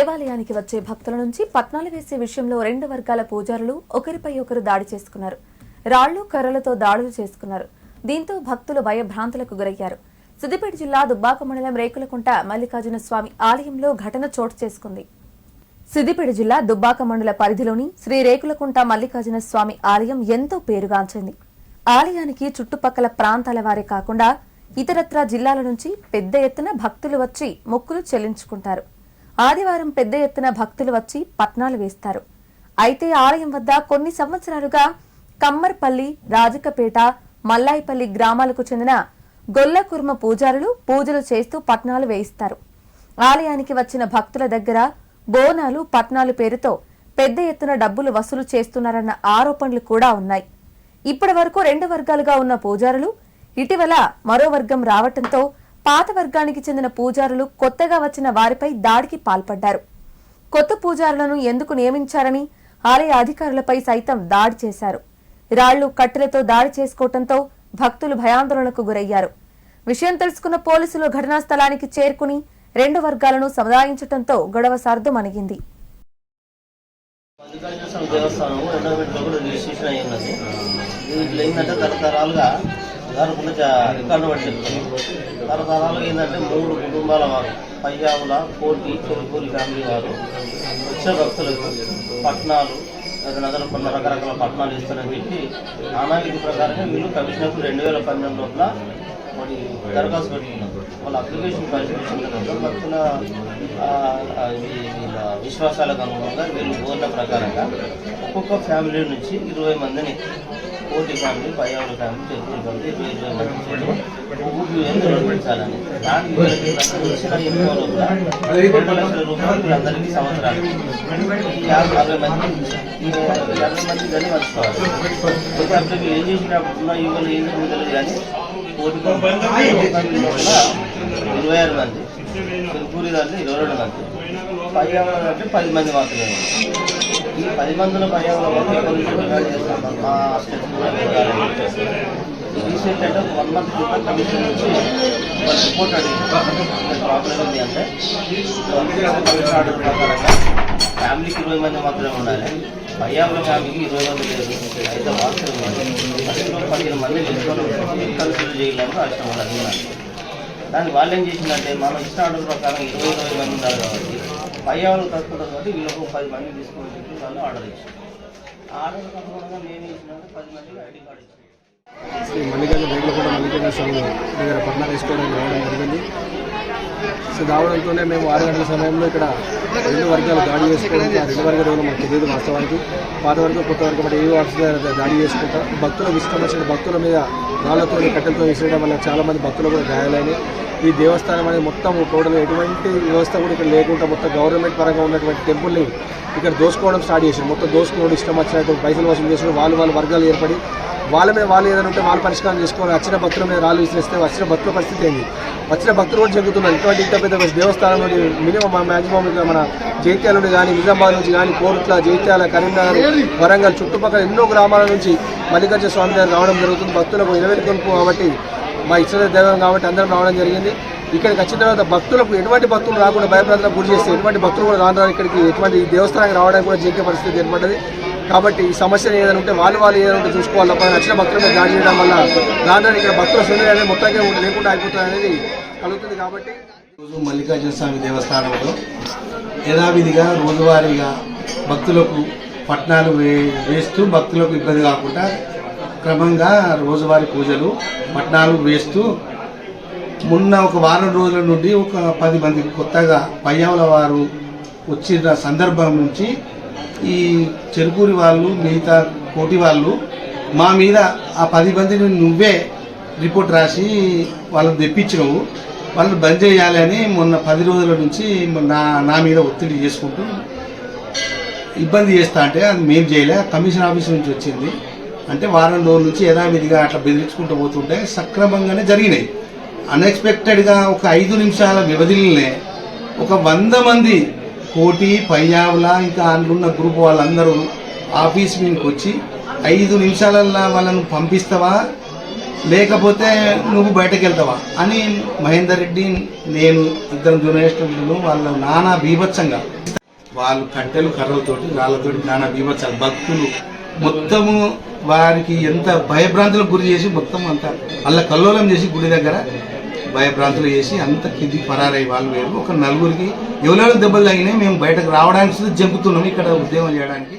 దేవాలయానికి వచ్చే భక్తుల నుంచి పట్నాలు వేసే విషయంలో రెండు వర్గాల పూజారులు ఒకరిపై ఒకరు దాడి చేసుకున్నారు. రాళ్ళు కర్రలతో దాడులు చేసుకున్నారు. దీంతో భక్తులు భయభ్రాంతులకు గురయ్యారు. సిద్దిపేట జిల్లా దుబ్బాక మండలం రేకులకుంట మల్లికార్జున స్వామి ఆలయంలో ఘటన చోటు చేసుకుంది. సిద్దిపేట జిల్లా దుబ్బాక మండల పరిధిలోని శ్రీ రేకులకుంట మల్లికార్జున స్వామి ఆలయం ఎంతో పేరుగాంచింది. ఆలయానికి చుట్టుపక్కల ప్రాంతాల వారే కాకుండా ఇతరత్రా జిల్లాల నుంచి పెద్ద ఎత్తున భక్తులు వచ్చి మొక్కులు చెల్లించుకుంటారు. ఆదివారం పెద్ద ఎత్తున భక్తులు వచ్చి పట్నాలు వేస్తారు. అయితే ఆలయం వద్ద కొన్ని సంవత్సరాలుగా కమ్మర్పల్లి రాజకపేట మల్లాయిపల్లి గ్రామాలకు చెందిన గొల్లకుర్మ పూజారులు పూజలు చేస్తూ పట్నాలు వేయిస్తారు. ఆలయానికి వచ్చిన భక్తుల దగ్గర బోనాలు పట్నాలు పేరుతో పెద్ద ఎత్తున డబ్బులు వసూలు చేస్తున్నారన్న ఆరోపణలు కూడా ఉన్నాయి. ఇప్పటి వరకు రెండు వర్గాలుగా ఉన్న పూజారులు ఇటీవల మరో వర్గం రావటంతో పాత వర్గానికి చెందిన పూజారులు కొత్తగా వచ్చిన వారిపై దాడికి పాల్పడ్డారు. కొత్త పూజారులను ఎందుకు నియమించారని ఆలయ అధికారులపై సైతం దాడి చేశారు. రాళ్ళు కట్టెలతో దాడి చేసుకోవడంతో భక్తులు భయాందోళనకు గురయ్యారు. విషయం తెలుసుకున్న పోలీసులు ఘటనా స్థలానికి చేరుకుని రెండు వర్గాలను సముదాయించడంతో గొడవ సర్దుమణిగింది దేవస్థానం రెండో కూడా రిజిస్ట్రేషన్ అయి ఉన్నది. వీటిలో ఏంటంటే తరతరాలుగా రికార్డు పట్టింది. తరతరాలు ఏంటంటే మూడు కుటుంబాల వారు. పయ్యావుల కోటి చెరుకూరి ఫ్యామిలీ వారు వచ్చే భక్తులకు పట్నాలు నగర కొన్ని రకరకాల పట్నాలు ఇస్తారని చెప్పి నానావిధి ప్రకారంగా వీళ్ళు కమిషనర్కు రెండు వేల పన్నెండు లోపల మరి దరఖాస్తు పెట్టుకున్నారు. వాళ్ళ అప్లికేషన్ పరిశీలించిన తర్వాత భక్తుల వీళ్ళ విశ్వాసాలకు అనుగుణంగా వీళ్ళు కోరిన ప్రకారంగా ఒక్కొక్క ఫ్యామిలీ నుంచి ఇరవై మందిని కోటి దానికి వచ్చిన ఇన్కమ్ లోపల. రెండు లక్షల రూపాయలు వీళ్ళందరికీ సంవత్సరాలు. యాభై అరవై మంది యాభై మంది కానీ మర్చిపోవాలి. అయితే అప్పుడు ఏం చేసినప్పుడు యువకులు ఏం తెలియదు కానీ ఇరవై ఆరు మంది తిరుపూరి దాంట్లో ఇరవై రెండు మంది పర్యావరణం అంటే పది మంది మాత్రమే ఈ పది మందిలో పర్యావరణం వల్ల ఎక్కడి నుంచి డిమాండ్ చేస్తాం మా స్టేట్ రీసెంట్ అంటే వన్ మంత్ క్రితం కమిషన్ నుంచి ఒక రిపోర్ట్ అడిగింది ప్రాబ్లం ఏంటి అంటే కమిషన్ ఆర్డర్ ప్రకారంగా ఫ్యామిలీకి ఇరవై మంది మాత్రమే ఉండాలి పర్యావరణ ఫ్యామిలీకి ఇరవై మంది అయితే వాస్తవం ఫస్ట్లో పదిహేను మంది తీసుకొని కన్సిడర్ చేయాలని రాష్ట్రం వాళ్ళు అడిగినారు దాన్ని వాళ్ళు ఏం చేసిందంటే మనం ఇచ్చిన ఆర్డర్ ప్రకారం ఇరవై ఇరవై మంది ఉన్నారు కాబట్టి పయ్యాలు ఆవులు తక్కువ కాబట్టి వీళ్ళకు పది మంది తీసుకోవాలని చెప్పి వాళ్ళు ఆర్డర్ ఇచ్చారు. ఆర్డర్ అనుగుణంగా మేము ఇచ్చినప్పుడు పది మందికి ఐడి కార్డు ఇచ్చారు. శ్రీ మల్లికార్జున రేగుల మల్లికార్జున స్వామి దగ్గర పట్నాలు వేసుకోవడానికి రావడం జరిగింది. సో రావడంతోనే మేము ఆరు గంటల సమయంలో ఇక్కడ రెండు వర్గాలు దాడి చేసుకోవడం ఆ రెండు వర్గాలు మాకు తెలియదు వాస్తవానికి. పాత వర్గం కొత్త వర్గం అంటే ఏ ఆఫీస్ దాడి చేసుకుంటా భక్తులకు ఇష్టం వచ్చిన భక్తుల మీద రాళ్ళతో కట్టెలతో విసిరడం వల్ల చాలామంది భక్తులు కూడా గాయాలని ఈ దేవస్థానం అనేది మొత్తం టోటల్ ఎటువంటి వ్యవస్థ కూడా ఇక్కడ లేకుండా మొత్తం గవర్నమెంట్ పరంగా ఉన్నటువంటి టెంపుల్ని ఇక్కడ దోసుకోవడం స్టార్ట్ చేశారు. మొత్తం దోసుకోవడం ఇష్టం వచ్చినట్టు పైసలు వసూలు చేసుకుని వాళ్ళు వాళ్ళ వర్గాలు ఏర్పడి వాళ్ళ మీద వాళ్ళు ఏదైనా ఉంటే వాళ్ళు పరిష్కారం చేసుకోవాలి. వచ్చిన భక్తుల మీద రాళ్ళు విసిరిస్తే వచ్చిన భక్తుల పరిస్థితి ఏంది? వచ్చిన భక్తులు కూడా జరుగుతున్నారు ఇటువంటి ఇంత పెద్ద దేవస్థానం నుండి మినిమం మ్యాక్సిమం ఇక్కడ మన జైత్యాల నుండి కానీ నిజామాబాద్ నుంచి కానీ కోరుట్ల జైత్యాల కరీంనగర్ వరంగల్ చుట్టుపక్కల ఎన్నో గ్రామాల నుంచి మల్లికార్జున స్వామి గారు రావడం జరుగుతుంది. భక్తులకు నిలబెట్టుకొని కాబట్టి మా ఇష్ట దైవం కాబట్టి అందరం రావడం జరిగింది. ఇక్కడికి వచ్చిన తర్వాత భక్తులకు ఎటువంటి భక్తులు రాకుండా భయప్రాంతాలకు గురి చేస్తే ఎటువంటి భక్తులు కూడా రాను ఇక్కడికి ఎటువంటి దేవస్థానానికి రావడానికి కూడా జరిగే పరిస్థితి ఏర్పడ్డది. కాబట్టి ఈ సమస్యను ఏదైనా ఉంటే వాళ్ళు వాళ్ళు ఏదైనా ఉంటే చూసుకోవాలి తప్ప నచ్చిన భక్తుల మీద దాడి చేయడం వల్ల రాను ఇక్కడ భక్తుల సుందరి అనేది మొత్తంగా లేకుండా అయిపోతుంది అనేది కలుగుతుంది కాబట్టి రోజు మల్లికార్జున స్వామి దేవస్థానంలో యథావిధిగా రోజువారీగా భక్తులకు పట్నాలు వే వేస్తూ భక్తులకు ఇబ్బంది కాకుండా క్రమంగా రోజువారీ పూజలు పట్నాలు వేస్తూ మొన్న ఒక వారం రోజుల నుండి ఒక పది మంది కొత్తగా పయ్యావుల వారు వచ్చిన సందర్భం నుంచి ఈ చెరుకూరి వాళ్ళు మిగతా కోటి వాళ్ళు మా మీద ఆ పది మందిని నువ్వే రిపోర్ట్ రాసి వాళ్ళని తెప్పించినవు. వాళ్ళు బంద్ చేయాలని మొన్న పది రోజుల నుంచి నా నా మీద ఒత్తిడి చేసుకుంటూ ఇబ్బంది చేస్తా అంటే అది మేము చేయలే. కమిషన్ ఆఫీస్ నుంచి వచ్చింది. అంటే వారం రోజుల నుంచి యథావిధిగా అట్లా బెదిరించుకుంటూ పోతుంటే సక్రమంగానే జరిగినాయి. అన్ఎక్స్పెక్టెడ్గా ఒక ఐదు నిమిషాల వ్యవధిలోనే ఒక వంద మంది కోటి పయ్యావుల ఇంకా అందులో గ్రూప్ వాళ్ళందరూ ఆఫీస్ మీదకి వచ్చి ఐదు నిమిషాలల్లో వాళ్ళను పంపిస్తావా? లేకపోతే నువ్వు బయటకు వెళ్తావా? అని మహేందర్ రెడ్డి నేను ఇద్దరు జర్నలిస్టులు వాళ్ళ నానా బీభత్సంగా. వాళ్ళు కట్టెలు కర్రలతోటి రాళ్ళతోటి నానా బీభత్సాలు. భక్తులు మొత్తము వారికి ఎంత భయభ్రాంతులకు గురి చేసి మొత్తం అంత అల్ల కల్లోలం చేసి గుడి దగ్గర భయభ్రాంతులు చేసి అంత కింది పరారై వాళ్ళు వేరు. ఒక నలుగురికి ఎవరెవరు దెబ్బలు తగినాయి మేము బయటకు రావడానికి జంకుతున్నాం ఇక్కడ ఉద్యోగం చేయడానికి.